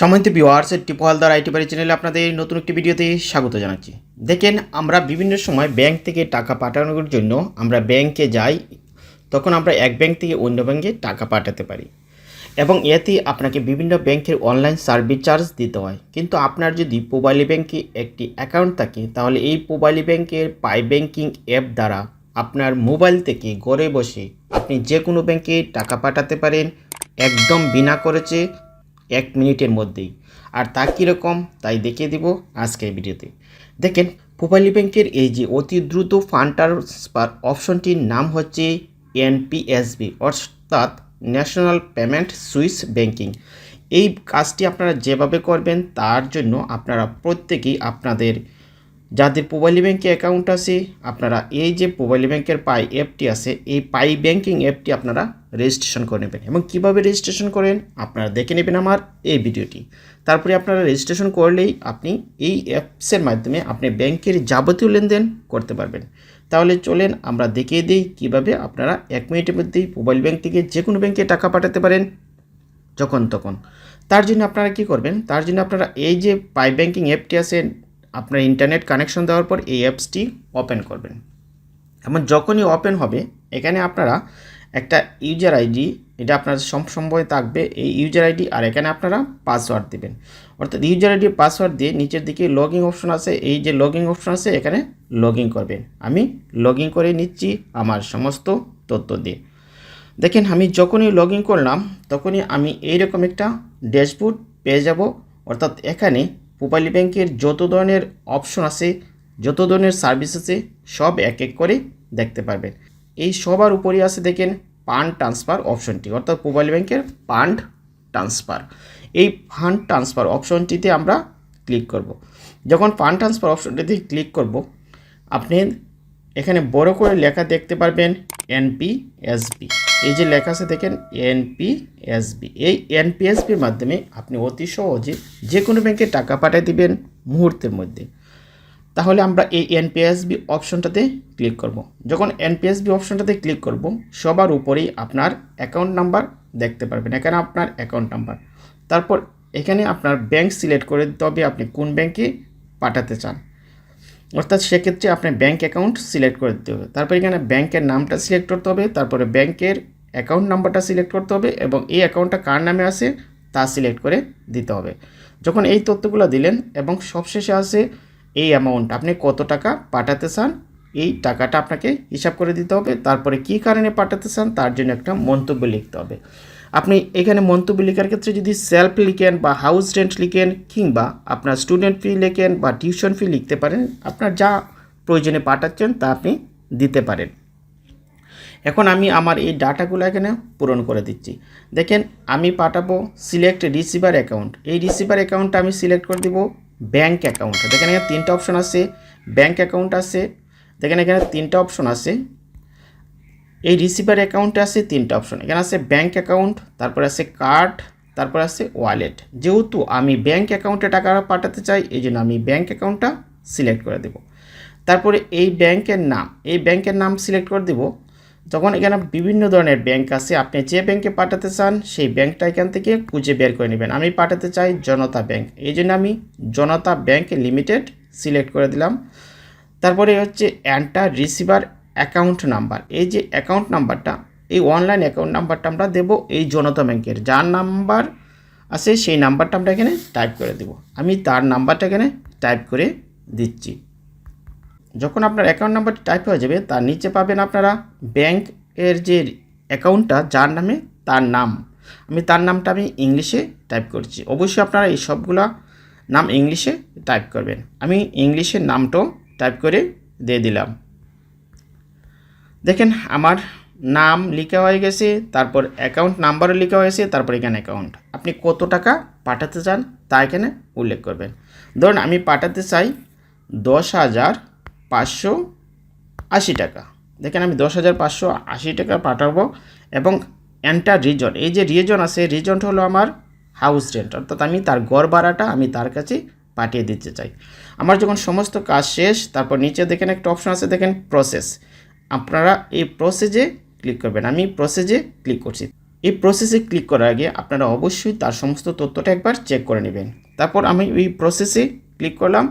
সম্মানিত viewers Tipu Haldar IT বাড়ি চ্যানেলে আপনাদের নতুন একটি ভিডিওতে স্বাগত জানাচ্ছি। দেখেন, আমরা বিভিন্ন সময় ব্যাংক থেকে টাকা পাঠানোর জন্য আমরা ব্যাংকে যাই, তখন আমরা এক ব্যাংক থেকে অন্য ব্যাংকে টাকা পাঠাতে পারি। এবং এতে আপনাকে বিভিন্ন ব্যাংকের অনলাইন সার্ভিস চার্জ দিতে হয়। কিন্তু আপনার যদি মোবাইল ব্যাংকে একটি অ্যাকাউন্ট থাকে, তাহলে এই মোবাইল ব্যাংকের পাই ব্যাংকিং অ্যাপ দ্বারা আপনার মোবাইল থেকে ঘরে বসে আপনি যে কোনো ব্যাংকে টাকা পাঠাতে পারেন, একদম বিনা খরচে। এক মিনিটের মধ্যেই। আর তা কীরকম তাই দেখে দিব আজকের ভিডিওতে। দেখেন মোবাইল ব্যাংকের এই যে অতি দ্রুত ফান্ড ট্রান্সফার অপশনটির নাম হচ্ছে এনপিএসবি, অর্থাৎ ন্যাশনাল পেমেন্ট সুইস ব্যাংকিং। এই কাজটি আপনারা যেভাবে করবেন, তার জন্য আপনারা প্রত্যেকেই আপনাদের যাদের মোবাইল ব্যাংকে অ্যাকাউন্ট আছে, আপনারা এই যে মোবাইল ব্যাংকের পাই অ্যাপটি আছে, এই পাই ব্যাংকিং অ্যাপটি আপনারা রেজিস্ট্রেশন করে নেবেন। এবং কীভাবে রেজিস্ট্রেশন করেন, আপনারা দেখে নেবেন আমার এই ভিডিওটি। তারপরে আপনারা রেজিস্ট্রেশন করলেই আপনি এই অ্যাপসের মাধ্যমে আপনি ব্যাংকের যাবতীয় লেনদেন করতে পারবেন। তাহলে চলেন আমরা দেখিয়ে দিই কীভাবে আপনারা এক মিনিটের মধ্যেই মোবাইল ব্যাংক থেকে যে কোনো ব্যাংকে টাকা পাঠাতে পারেন, যখন তখন। তার জন্য আপনারা কি করবেন, তার জন্য আপনারা এই যে পাই ব্যাংকিং অ্যাপটি আছে আপনার ইন্টারনেট কানেকশন দেওয়ার পর এই অ্যাপসটি ওপেন করবেন। এবং যখনই ওপেন হবে, এখানে আপনারা একটা ইউজার আইডি এটা আপনার সময় থাকবে, এই ইউজার আইডি আর এখানে আপনারা পাসওয়ার্ড দেবেন। অর্থাৎ ইউজার আইডি পাসওয়ার্ড দিয়ে নিচের দিকে লগইন অপশন আছে, এই যে লগইন অপশন আছে, এখানে লগইন করবেন। আমি লগইন করে নিচ্ছি আমার সমস্ত তথ্য দিয়ে। দেখেন, আমি যখনই লগ ইন করলাম, তখনই আমি এইরকম একটা ড্যাশবোর্ড পেয়ে যাব। অর্থাৎ এখানে মোবাইল ব্যাংকের যত ধরনের অপশন আছে, যত ধরনের সার্ভিস আছে, সব এক এক করে দেখতে পারবেন এই সবার উপরে আছে দেখেন ফান্ড ট্রান্সফার অপশনটি, অর্থাৎ মোবাইল ব্যাংকের ফান্ড ট্রান্সফার। এই ফান্ড ট্রান্সফার অপশনটিতে আমরা ক্লিক করব। যখন ফান্ড ট্রান্সফার অপশনটিতে ক্লিক করব, আপনি এখানে বড় করে লেখা দেখতে পারবেন এনপিএসবি। এই যে লেখা আছে, দেখেন এনপিএসবি এই এনপিএসবির মাধ্যমে আপনি অতি সহজে যে কোনো ব্যাংকে টাকা পাঠিয়ে দিবেন মুহূর্তের মধ্যে। তাহলে আমরা এই এনপিএসবি অপশনটাতে ক্লিক করব। যখন এনপিএসবি অপশনটাতে ক্লিক করব, সবার উপরেই আপনার অ্যাকাউন্ট নাম্বার দেখতে পারবেন, এখানে আপনার অ্যাকাউন্ট নাম্বার। তারপর এখানে আপনার ব্যাংক সিলেক্ট করে দিতে হবে আপনি কোন ব্যাংকে পাঠাতে চান। অর্থাৎ সেক্ষেত্রে আপনার ব্যাঙ্ক অ্যাকাউন্ট সিলেক্ট করে দিতে হবে। তারপর এখানে ব্যাংকের নামটা সিলেক্ট করতে হবে, তারপরে ব্যাংকের অ্যাকাউন্ট নাম্বারটা সিলেক্ট করতে হবে এবং এই অ্যাকাউন্টটা কার নামে আছে তা সিলেক্ট করে দিতে হবে। যখন এই তথ্যগুলো দিলেন এবং সবশেষে আছে এই অ্যামাউন্ট আপনি কত টাকা পাঠাতে চান, এই টাকাটা আপনাকে হিসাব করে দিতে হবে। তারপরে কী কারণে পাঠাতে চান, তার জন্য একটা মন্তব্য লিখতে হবে। আপনি এখানে মন্তব্য লেখার ক্ষেত্রে যদি সেলফ লিখেন বা হাউস রেন্ট লিখেন কিংবা আপনার স্টুডেন্ট ফি লেখেন বা টিউশন ফি লিখতে পারেন, আপনার যা প্রয়োজনে পাঠাচ্ছেন তা আপনি দিতে পারেন। এখন আমি আমার এই ডাটাগুলো এখানে পূরণ করে দিচ্ছি। দেখেন, আমি পাঠাবো সিলেক্ট রিসিভার অ্যাকাউন্ট এই রিসিভার অ্যাকাউন্টটা আমি সিলেক্ট করে দিব ব্যাঙ্ক অ্যাকাউন্ট দেখেন এখানে তিনটা অপশন আছে ব্যাঙ্ক অ্যাকাউন্ট আছে। দেখেন এখানে তিনটা অপশন আছে। এই রিসিভার অ্যাকাউন্টে আছে তিনটা অপশন এখানে আছে ব্যাঙ্ক অ্যাকাউন্ট তারপর আছে কার্ড তারপর আছে ওয়ালেট যেহেতু আমি ব্যাঙ্ক অ্যাকাউন্টে টাকা পাঠাতে চাই, এই জন্য আমি ব্যাঙ্ক অ্যাকাউন্টটা সিলেক্ট করে দেব। তারপরে এই ব্যাংকের নাম, এই ব্যাংকের নাম সিলেক্ট করে দেব। যখন এখানে বিভিন্ন ধরনের ব্যাংক আছে, আপনি যে ব্যাংকে পাঠাতে চান, সেই ব্যাংকটা এখান থেকে খুঁজে বের করে নেবেন। আমি পাঠাতে চাই জনতা ব্যাংক এই জন্য আমি জনতা ব্যাংক লিমিটেড সিলেক্ট করে দিলাম। তারপরে হচ্ছে অ্যান্টার রিসিভার অ্যাকাউন্ট নাম্বার এই যে অ্যাকাউন্ট নাম্বারটা এই অনলাইন অ্যাকাউন্ট নাম্বারটা আমরা দেবো এই জনতা ব্যাংকের। যার নাম্বার আছে, সেই নাম্বারটা আমরা এখানে টাইপ করে দেব। আমি তার নাম্বারটা এখানে টাইপ করে দিচ্ছি। যখন আপনার অ্যাকাউন্ট নাম্বারটি টাইপ হয়ে যাবে, তার নিচে পাবেন আপনারা ব্যাংকের যে অ্যাকাউন্টটা যার নামে তার নাম। আমি তার নামটা আমি ইংলিশে টাইপ করছি। অবশ্যই আপনারা এই সবগুলা নাম ইংলিশে টাইপ করবেন। আমি ইংলিশের নামটাও টাইপ করে দিয়ে দিলাম। দেখেন আমার নাম লেখা হয়ে গেছে, তারপর অ্যাকাউন্ট নাম্বারও লেখা হয়েছে, তারপর এখানে অ্যাকাউন্ট আপনি কত টাকা পাঠাতে চান তা এখানে উল্লেখ করবেন। ধরুন আমি পাঠাতে চাই দশ হাজার পাঁচশো আশি টাকা। দেখেন আমি দশ হাজার পাঁচশো আশি টাকা পাঠাবো এবং এন্টার রিজন এই যে রিজন আছে রিজনটা হলো আমার হাউস রেন্ট অর্থাৎ আমি তার গড় ভাড়াটা আমি তার কাছে পাঠিয়ে দিতে চাই। আমার যখন সমস্ত কাজ শেষ, তারপর নিচে দেখেন একটা অপশন আছে, দেখেন প্রসেস আপনারা এই প্রসেসে ক্লিক করবেন। আমি প্রসেসে ক্লিক করছি। এই প্রসেসে ক্লিক করার আগে আপনারা অবশ্যই তার সমস্ত তথ্যটা একবার চেক করে নেবেন। তারপর আমি এই প্রসেসে ক্লিক করলাম।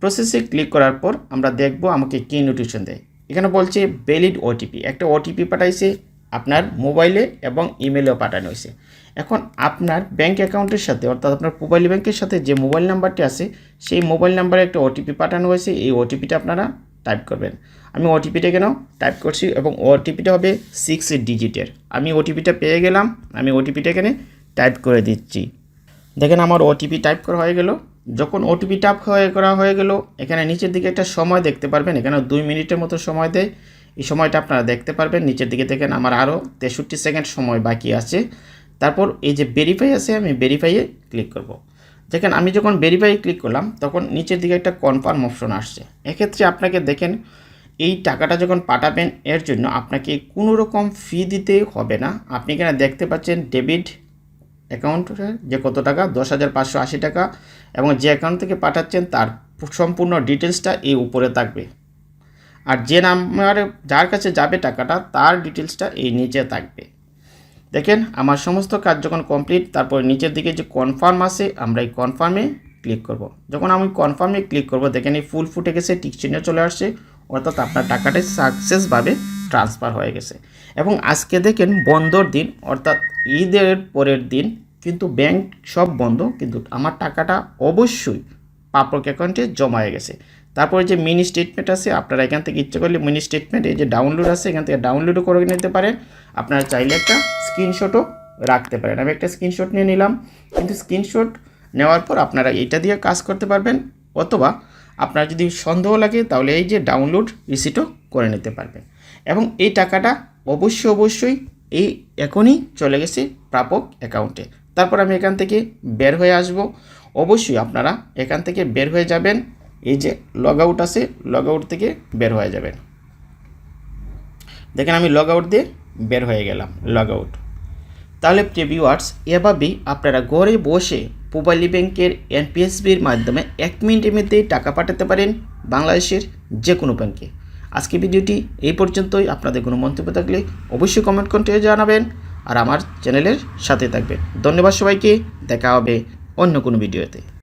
প্রসেসে ক্লিক করার পর আমরা দেখব আমাকে কী নোটিশন দেয়। এখানে বলছে ভ্যালিড ওটিপি একটা ওটিপি পাঠাইছে আপনার মোবাইলে এবং ইমেলেও পাঠানো হয়েছে। এখন আপনার ব্যাংক অ্যাকাউন্টের সাথে, অর্থাৎ আপনার মোবাইল ব্যাংকের সাথে যে মোবাইল নাম্বারটি আছে, সেই মোবাইল নাম্বারে একটা ওটিপি পাঠানো হয়েছে। এই ওটিপিটা আপনারা টাইপ করবেন। আমি ওটিপিটা কেন টাইপ করছি এবং ওটিপিটা হবে সিক্স ডিজিটের আমি ওটিপিটা পেয়ে গেলাম, আমি ওটিপিটা এখানে টাইপ করে দিচ্ছি। দেখেন আমার ওটিপি টাইপ করা হয়ে গেল। যখন ওটিপি টাইপ হয়ে করা হয়ে গেল, এখানে নিচের দিকে একটা সময় দেখতে পারবেন এখানে দুই মিনিটের মতো সময় দেয়। এই সময়টা আপনারা দেখতে পারবেন, নিচের দিকে দেখেন আমার আরও তেষট্টি সেকেন্ড সময় বাকি আছে। তারপর এই যে ভেরিফাই আছে, আমি ভেরিফাইয়ে ক্লিক করব। দেখেন, আমি যখন ভেরিফাই ক্লিক করলাম, তখন নিচের দিকে একটা কনফার্ম অপশন আসছে। এক্ষেত্রে আপনাকে দেখেন, এই টাকাটা যখন পাঠাবেন, এর জন্য আপনাকে কোনো রকম ফি দিতে হবে না। আপনি এখানে দেখতে পাচ্ছেন ডেবিট অ্যাকাউন্টে যে কত টাকা? দশ হাজার পাঁচশো আশি টাকা। এবং যে অ্যাকাউন্ট থেকে পাঠাচ্ছেন, তার সম্পূর্ণ ডিটেলসটা এই উপরে থাকবে। আর যে নাম্বার যার কাছে যাবে টাকাটা, তার ডিটেলসটা এই নিচে থাকবে। দেখেন, আমার সমস্ত কাজ যখন কমপ্লিট তারপর নিচের দিকে যে কনফার্ম আছে, আমরা এই কনফার্মে ক্লিক করব। যখন আমি কনফার্মে ক্লিক করব, দেখেন এই ফুল ফুটে গেছে টিক চিহ্ন চলে আসছে, অর্থাৎ আপনার টাকাটা সাকসেসভাবে ট্রান্সফার হয়ে গেছে এবং আজকে দেখেন বন্ধর দিন, অর্থাৎ ঈদের পরের দিন কিন্তু ব্যাংক সব বন্ধ, কিন্তু আমার টাকাটা অবশ্যই পাপক অ্যাকাউন্টে জমা হয়ে গেছে তারপরে যে মিনি স্টেটমেন্ট আছে, আপনারা এখান থেকে ইচ্ছে করলে মিনি স্টেটমেন্ট এই যে ডাউনলোড আছে, এখান থেকে ডাউনলোডও করে নিতে পারেন। আপনারা চাইলে একটা স্ক্রিনশটও রাখতে পারেন। আমি একটা স্ক্রিনশট নিয়ে নিলাম। কিন্তু স্ক্রিনশট নেওয়ার পর আপনারা এটা দিয়ে কাজ করতে পারবেন, অথবা আপনার যদি সন্দেহ লাগে, তাহলে এই যে ডাউনলোড রিসিটও করে নিতে পারবেন। এবং এই টাকাটা অবশ্যই অবশ্যই এই এখনই চলে গেছে প্রাপক অ্যাকাউন্টে তারপর আমি এখান থেকে বের হয়ে আসব। অবশ্যই আপনারা এখান থেকে বের হয়ে যাবেন। এই যে লগ আউট আছে লগ আউট থেকে বের হয়ে যাবেন। দেখেন আমি লগ আউট দিয়ে বের হয়ে গেলাম লগ আউট তাহলে প্রিভিউয়ার্স এভাবেই আপনারা ঘরে বসে মোবাইল ব্যাংকের এনপিএসবির মাধ্যমে এক মিনিটের মধ্যেই টাকা পাঠাতে পারেন বাংলাদেশের যে কোনো ব্যাংকে। আজকে ভিডিওটি এই পর্যন্তই। আপনাদের কোনো মন্তব্য থাকলে অবশ্যই কমেন্ট করতে জানাবেন আর আমার চ্যানেলের সাথে থাকবেন। ধন্যবাদ সবাইকে। দেখা হবে অন্য কোনো ভিডিওতে।